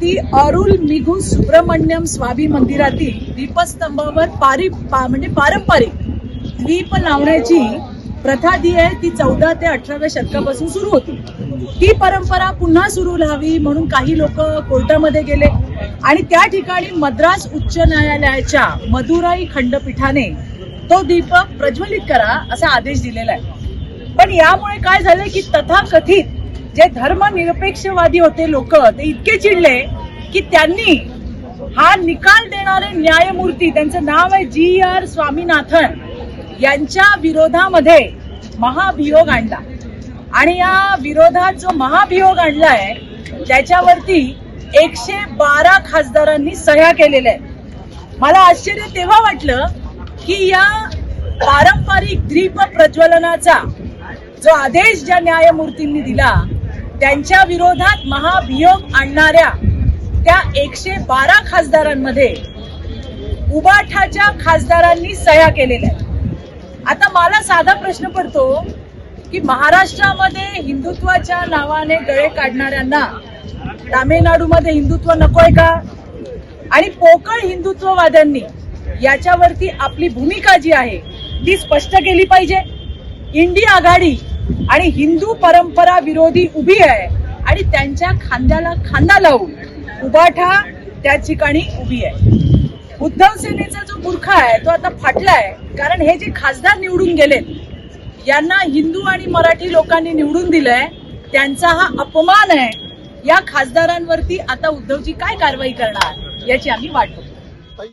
ती अरुल मिघू सुब्रमण्यम स्वामी मंदिरातील दीपस्तंभावर पारी पा- म्हणजे पारंपरिक दीप लावण्याची प्रथा जी आहे ती चौदा ते अठराव्या शतकापासून सुरू होती. ती परंपरा पुन्हा सुरू राहावी म्हणून काही लोक कोर्टामध्ये गेले. आणि त्या ठिकाणी मद्रास उच्च न्यायालयाच्या मदुराई खंडपीठाने तो दीपक प्रज्वलित करा असा आदेश दिलेला आहे. पण यामुळे काय झालं की तथाकथित जे धर्मनिरपेक्षवादी होते लोक ते इतके चिडले की त्यांनी हा निकाल देणारे न्यायमूर्ती त्यांचं नाव आहे जी आर स्वामीनाथन यांच्या विरोधामध्ये महाभियोग आणला. आणि या विरोधात जो महाभियोग आणलाय त्याच्यावरती एकशे बारा खासदारांनी सह्या केलेल्या आहेत. मला आश्चर्य तेव्हा वाटलं की या पारंपरिक द्वीप प्रज्वलनाचा जो आदेश ज्या न्यायमूर्तींनी दिला त्यांच्या विरोधात महाभियोग आणणाऱ्या त्या एकशे बारा खासदारांमध्ये उबाठाच्या खासदारांनी सह्या केलेल्या आता मला साधा प्रश्न पडतो की महाराष्ट्रामध्ये हिंदुत्वाच्या नावाने गळे काढणाऱ्यांना तामिळनाडूमध्ये हिंदुत्व नकोय का? आणि पोकळ हिंदुत्ववाद्यांनी याच्यावरती आपली भूमिका जी आहे ती स्पष्ट केली पाहिजे. इंडिया आघाडी आणि हिंदू परंपरा विरोधी उभी आहे आणि त्यांच्या खांद्याला खांदा लावून उबाठा त्या ठिकाणी उभी आहे. उद्धव सेनेचा जो मूर्खा आहे तो आता फाटलाय कारण हे जे खासदार निवडून गेलेत यांना हिंदू आणि मराठी लोकांनी निवडून दिलंय त्यांचा हा अपमान आहे. या खासदारांवरती आता उद्धवजी काय कारवाई करणार याची आम्ही वाट बघतो.